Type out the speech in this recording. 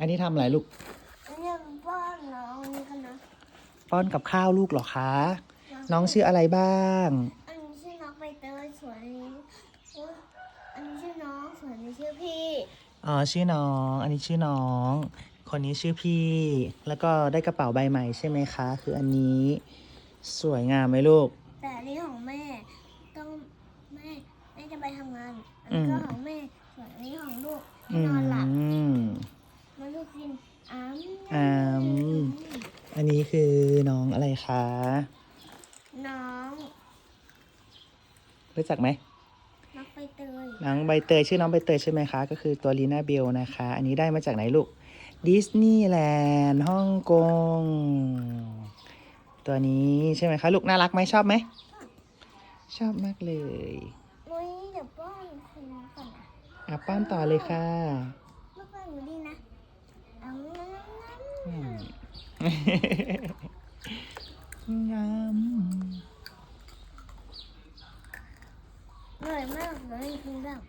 อันนี้ทำอะไรลูกเรื่องป้อนน้องนี่กันนะป้อนกับข้าวลูกเหรอคะ น้องชื่ออะไรบ้าง อันนี้ชื่อน้องใบเตยส่วนอันนี้อุ๊ยอันนี้ชื่อน้องส่วนอันนี้ชื่อพี่อ๋อชื่อน้อง อันนี้ชื่อน้อง คนนี้ชื่อพี่ แล้วก็ได้กระเป๋าใบใหม่ใช่ไหมคะ คืออันนี้สวยงามไหมลูก แต่อันนี้ของแม่ต้องแม่แม่จะไปทำงานอันนี้ก็อืมของแม่ส่วนอันนี้ของลูกให้อืนอนหลับ ม มาลูกกิน อ้ามอ้ามอันนี้คือน้องอะไรคะ น้องรู้จักไหมน้องใบเตยน้องใบเตยชื่อน้องใบเตยใช่ไหมคะ ก็คือตัวลีน่าเบลนะคะ อันนี้ได้มาจากไหนลูกดิสนีย์แลนด์ฮ่องกงตัวนี้ใช่ไหมคะ ลูกน่ารักไหมชอบไหม ชอบมากเลยนุ้ยเดี๋ยวป้อนคุณก่อนนะอะป้อนต่อเลยค่ะ ลูกป้อนหนูดีนะเอางั้น อืม งามอร่อยมากเลยคุณแบบ